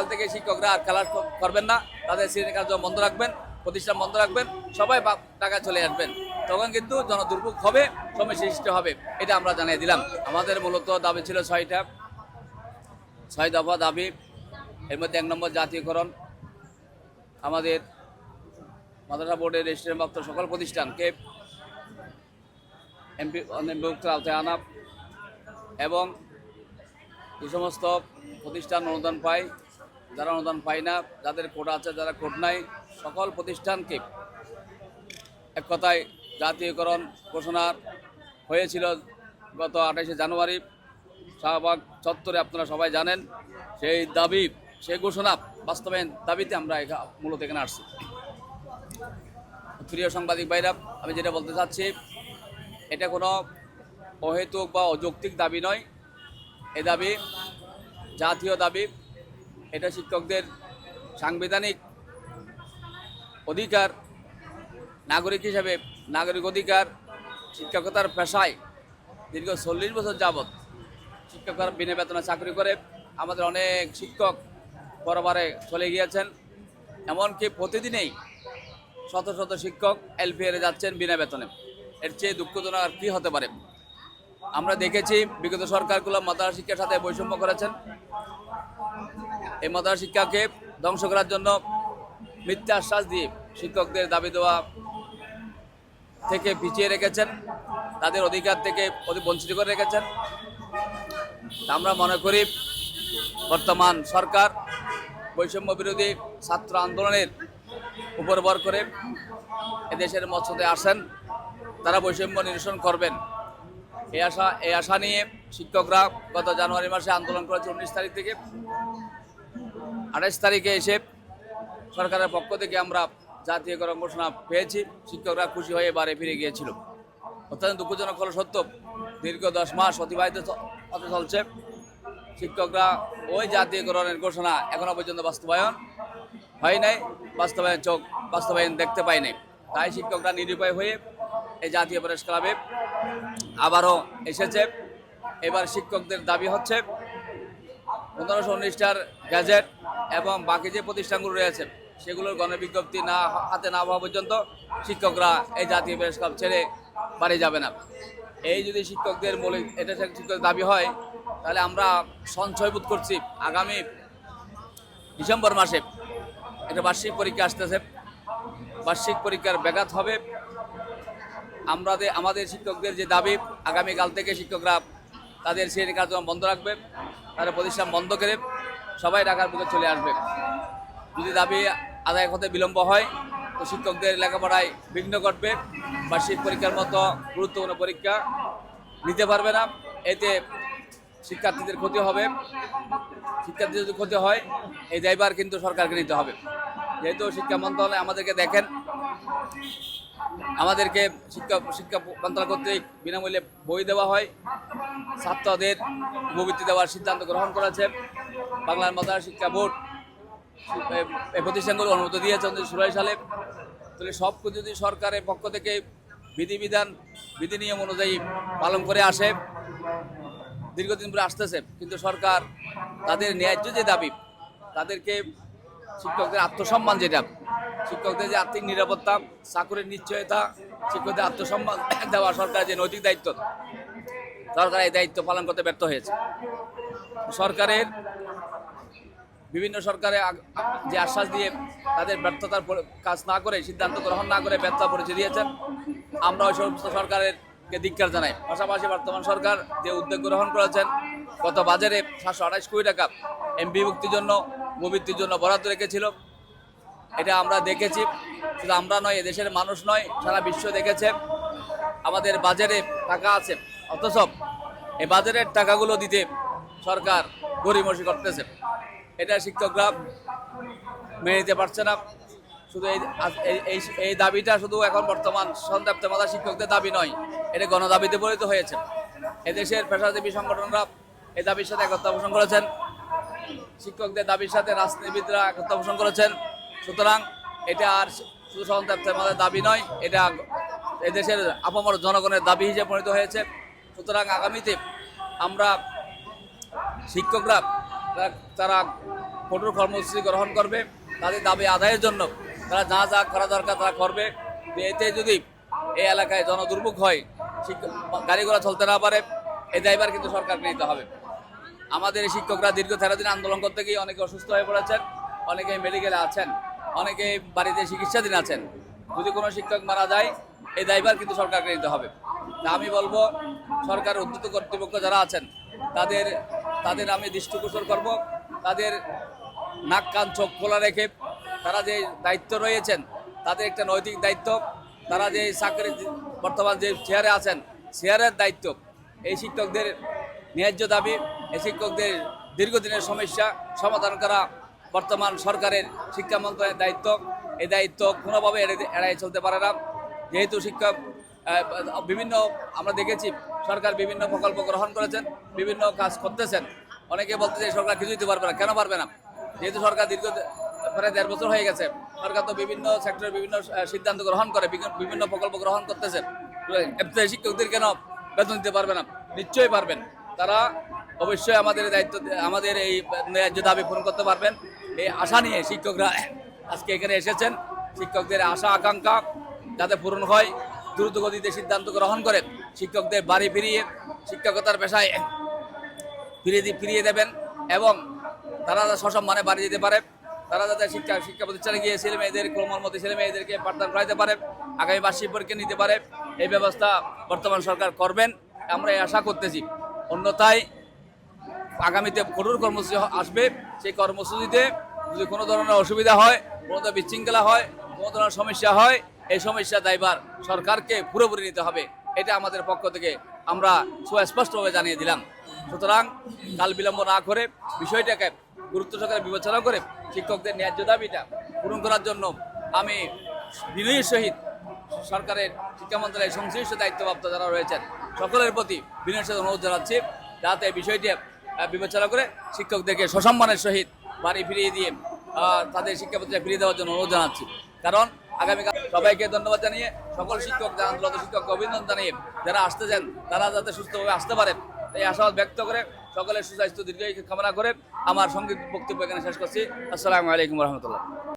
কাল থেকে শিক্ষকরা আর ক- করবেন না। তাদের শ্রেণি কার্য বন্ধ রাখবেন, প্রতিষ্ঠান বন্ধ রাখবেন, সবাই টাকা চলে আসবেন। তখন কিন্তু জনদুর্ভোগ হবে, সময় সৃষ্টি হবে, এটা আমরা জানিয়ে দিলাম। আমাদের মূলত দাবি ছিল ছয়টা। ছয় দফা দাবি, এর মধ্যে এক নম্বর জাতীয়করণ। আমাদের মাদ্রাসা বোর্ডের রেজিস্ট্রেশনপ্রাপ্ত সকল প্রতিষ্ঠানকে এমপি এমপিভুক্ত আওতায় আনা এবং যে সমস্ত প্রতিষ্ঠান অনুদান পায়। যারা অনুদান পায় না, যাদের কোড আছে, যারা কোড নাই, সকল প্রতিষ্ঠানকে এক কথায় জাতীয়করণ ঘোষণা হয়েছিল গত আঠাশে জানুয়ারি। শাহবাগ চত্বরে আপনারা সবাই জানেন, সেই দাবি, সেই ঘোষণা বাস্তবায়ন দাবিতে আমরা মূলত এখানে আসছি। প্রিয় সাংবাদিক ভাইরা, আমি যেটা বলতে চাচ্ছি, এটা কোনো অহেতুক বা অযৌক্তিক দাবি নয়। এ দাবি জাতীয় দাবি এটা শিক্ষকদের সাংবিধানিক অধিকার, নাগরিক হিসাবে নাগরিক অধিকার, শিক্ষকতার পেশায় দীর্ঘ চল্লিশ বছর যাবৎ শিক্ষকরা বিনা বেতনে চাকরি করে আমাদের অনেক শিক্ষক বরাবরে চলে গিয়েছেন। এমনকি প্রতিদিনেই শত শত শিক্ষক এলপিআরে যাচ্ছেন বিনা বেতনে। এর চেয়ে দুঃখজনক আর কী হতে পারে? আমরা দেখেছি, বিগত সরকারগুলো মাদ্রাসা শিক্ষার সাথে বৈষম্য করেছেন। এই মাদ্রাসা শিক্ষাকে ধ্বংস করার জন্য মিথ্যা আশ্বাস দিয়ে শিক্ষকদের দাবি দেওয়া থেকে পিছিয়ে রেখেছেন। তাদের অধিকার থেকে বঞ্চিত করে রেখেছেন। আমরা মনে করি বর্তমান সরকার বৈষম্য বিরোধী ছাত্র আন্দোলনের উপর ভর করে এদেশের মৎস্যতে আসেন। তারা বৈষম্য নিরসন করবেন। এই আশা এই আশা নিয়ে শিক্ষকরা গত জানুয়ারি মাসে আন্দোলন করেছে উনিশ তারিখ থেকে। আঠাশ তারিখে এসে সরকারের পক্ষ থেকে আমরা জাতীয়করণ ঘোষণা পেয়েছি। শিক্ষকরা খুশি হয়ে বাড়ি ফিরে গিয়েছিল। অত্যন্ত দুঃখজনক হলো সত্য, দীর্ঘ দশ মাস অতিবাহিত হতে চলছে। শিক্ষকরা ওই জাতীয়করণের ঘোষণা এখনও পর্যন্ত বাস্তবায়ন হয় নাই। বাস্তবায়ন চোখ, বাস্তবায়ন দেখতে পাই নাই। তাই শিক্ষকরা নিরুপায় হয়ে এই জাতীয় প্রেস ক্লাবে আবারও এসেছে। এবার শিক্ষকদের দাবি হচ্ছে, পনেরোশো উনিশটার গ্যাজেট এবং বাকি যে প্রতিষ্ঠানগুলো রয়েছে, সেগুলোর গণবিজ্ঞপ্তি না হাতে না হওয়া পর্যন্ত শিক্ষকরা এই জাতীয় প্রেস ক্লাব ছেড়ে বাড়ি যাবে না। এই যদি শিক্ষকদের মৌলিক, এটা শিক্ষকদের দাবি হয়, তাহলে আমরা সঞ্চয় বোধ করছি আগামী ডিসেম্বর মাসে একটা বার্ষিক পরীক্ষা আসতেছে। বার্ষিক পরীক্ষার ব্যাঘাত হবে। আমরা আমাদের শিক্ষকদের যে দাবি, আগামীকাল থেকে শিক্ষকরা তাদের শ্রেণি কার্যক্রম বন্ধ রাখবে তারা প্রতিষ্ঠান বন্ধ করে সবাই ঢাকার বুকে চলে আসবে। যদি দাবি আদায় হতে বিলম্ব হয়, তো শিক্ষকদের লেখাপড়ায় বিঘ্ন ঘটবে। বার্ষিক পরীক্ষার মতো গুরুত্বপূর্ণ পরীক্ষা নিতে পারবে না। এতে শিক্ষার্থীদের ক্ষতি হবে। শিক্ষার্থীদের যদি ক্ষতি হয়, এই দায়ভার কিন্তু সরকারকে নিতে হবে। যেহেতু শিক্ষা মন্ত্রণালয় আমাদেরকে দেখেন, আমাদেরকে শিক্ষা শিক্ষা মন্ত্রণালয় কর্তৃক বিনামূল্যে বই দেওয়া হয়। ছাত্রদের উপবৃত্তি দেওয়ার সিদ্ধান্ত গ্রহণ করেছে। বাংলার মাদ্রাসা শিক্ষা বোর্ড এই প্রতিষ্ঠানগুলো অনুমতি দিয়েছে উনিশশো ষোলো সালে। তাহলে সব যদি সরকারের পক্ষ থেকে বিধিবিধান বিধি নিয়ম অনুযায়ী পালন করে আসে, দীর্ঘদিন ধরে আসতেছে, কিন্তু সরকার তাদের ন্যায্য যে দাবি, তাদেরকে শিক্ষকদের আত্মসম্মান যেটা, শিক্ষকদের যে আর্থিক নিরাপত্তা, চাকরির নিশ্চয়তা, শিক্ষকদের আত্মসম্মান দেওয়া সরকারের যে নৈতিক দায়িত্ব সরকার এই দায়িত্ব পালন করতে ব্যর্থ হয়েছে। সরকারের বিভিন্ন সরকারে যে আশ্বাস দিয়ে তাদের ব্যর্থতার কাজ না করে, সিদ্ধান্ত গ্রহণ না করে ব্যর্থতা পরিচয় দিয়েছেন, আমরা ওই সমস্ত সরকারের কে ধিক্কার জানাই। পাশাপাশি বর্তমান সরকার যে উদ্যোগ গ্রহণ করেছেন, গত বাজারে সাতশো আঠাশ কোটি টাকা এমপি মুক্তির জন্য প্রবৃত্তির জন্য বরাদ্দ রেখেছিল। এটা আমরা দেখেছি। শুধু আমরা নয় এদেশের মানুষ নয়, সারা বিশ্ব দেখেছে। আমাদের বাজারে টাকা আছে। অথচ এই বাজারের টাকাগুলো দিতে সরকার গরিমসি করতেছে। এটা শিক্ষকরা মেনে নিতে পারছে না। শুধু এই এই- দাবিটা শুধু এখন বর্তমান সন্তাপ্ত মাতা শিক্ষকদের দাবি নয়, এটা গণদাবিতে পরিণত হয়েছে। এদেশের পেশাজীবী সংগঠনরা এই দাবির সাথে একত্র পোষণ করেছেন। শিক্ষকদের দাবির সাথে রাজনীতিবিদরা একত্র পোষণ করেছেন। সুতরাং এটা আর শুধু সন্তাপ্তের মাদের দাবি নয়, এটা এদেশের আপামর জনগণের দাবি হিসেবে পরিণত হয়েছে। সুতরাং আগামীতে আমরা শিক্ষকরা, তারা- কঠোর কর্মসূচি গ্রহণ করবে। তাদের দাবি আদায়ের জন্য তারা যা যা করা দরকার তারা করবে। এতে যদি এই এলাকায় জনদুর্ভোগ হয় গাড়ি ঘোড়া চলতে না পারে এই দায়ভার কিন্তু সরকারকে নিতে হবে। আমাদের এই শিক্ষকরা দীর্ঘ তেরো দিন আন্দোলন করতে গিয়ে অনেকে অসুস্থ হয়ে পড়েছেন, অনেকে মেডিকেলে আছেন, অনেকে বাড়িতে চিকিৎসাধীন আছেন। যদি কোনো শিক্ষক মারা যায় এই দায়ভার কিন্তু সরকারকে নিতে হবে। আমি বলব সরকার উদ্যত কর্তৃপক্ষ যারা আছেন, তাদের তাদের আমি দৃষ্টিগোচর করব। তাদের নাক, কান, চোখ খোলা রেখে তারা যে দায়িত্ব রয়েছেন, তাদের একটা নৈতিক দায়িত্ব। তারা যে চাকরি বর্তমান যে চেয়ারে আছেন চেয়ারের দায়িত্ব। এই শিক্ষকদের ন্যায্য দাবি, এই শিক্ষকদের দীর্ঘদিনের সমস্যা সমাধান করা বর্তমান সরকারের শিক্ষা মন্ত্রণালয়ের দায়িত্ব। এই দায়িত্ব কোনোভাবে এড়াই চলতে পারে না। যেহেতু শিক্ষক বিভিন্ন আমরা দেখেছি সরকার বিভিন্ন প্রকল্প গ্রহণ করেছেন, বিভিন্ন কাজ করতেছেন। অনেকে বলতে যে সরকার কিছু দিতে পারবে না। কেন পারবে না? যেহেতু সরকার দীর্ঘ প্রায় দেড় বছর হয়ে গেছে, সরকার তো বিভিন্ন সেক্টরে বিভিন্ন সিদ্ধান্ত গ্রহণ করে বিভিন্ন প্রকল্প গ্রহণ করতেছেন। শিক্ষকদের কেন বেতন দিতে পারবে না? নিশ্চয়ই পারবেন। তারা অবশ্যই আমাদের দায়িত্ব আমাদের এই ন্যায্য দাবি পূরণ করতে পারবেন। এই আশা নিয়ে শিক্ষকরা আজকে এখানে এসেছেন। শিক্ষকদের আশা, আকাঙ্ক্ষা যাতে পূরণ হয়। দ্রুত গতিতে সিদ্ধান্ত গ্রহণ করে শিক্ষকদের বাড়ি ফিরিয়ে শিক্ষকতার পেশায় ফিরিয়ে ফিরিয়ে দেবেন এবং তারা যাতে সসম্মানে বাড়ি যেতে পারে, তারা যাতে শিক্ষা শিক্ষা প্রতিষ্ঠানে গিয়ে ছেলে মেয়েদের ক্রমর ছেলে মেয়েদেরকে পাঠদান করাইতে পারে, আগামী বার্ষিক পরীক্ষা নিতে পারে, এই ব্যবস্থা বর্তমান সরকার করবেন। আমরা এই আশা করতেছি। অন্যথায় আগামীতে কঠোর কর্মসূচি আসবে। সেই কর্মসূচিতে যদি কোনো ধরনের অসুবিধা হয়, কোনো ধরনের বিশৃঙ্খলা হয়, কোনো ধরনের সমস্যা হয় এই সমস্যা দায়বার সরকারকে পুরোপুরি নিতে হবে। এটা আমাদের পক্ষ থেকে আমরা সুস্পষ্টভাবে জানিয়ে দিলাম। সুতরাং কাল বিলম্ব না করে বিষয়টাকে গুরুত্ব সহকারে বিবেচনা করে শিক্ষকদের ন্যায্য দাবিটা পূরণ করার জন্য আমি বিনয়ের সহিত সরকারের শিক্ষা মন্ত্রণালয়ের সংশ্লিষ্ট দায়িত্বপ্রাপ্ত যারা রয়েছেন, সকলের প্রতি বিনয়ের সাথে অনুরোধ জানাচ্ছি যাতে বিষয়টি বিবেচনা করে শিক্ষকদেরকে সসম্মানের সহিত বাড়ি ফিরিয়ে দিয়ে তাদের শিক্ষা প্রতিষ্ঠানে ফিরিয়ে দেওয়ার জন্য অনুরোধ জানাচ্ছি। কারণ আগামীকাল সবাইকে ধন্যবাদ জানিয়ে সকল শিক্ষক আন্দোলন শিক্ষককে অভিনন্দন জানিয়ে যারা আসতে চান, তারা যাতে সুস্থভাবে আসতে পারেন এই আশাবাদ ব্যক্ত করে সকলের সুস্বাস্থ্য দীর্ঘ কামনা করে আমার সংগীত বক্তব্য এখানে শেষ করছি। আসসালামু আলাইকুম রহমতুল্লাহ।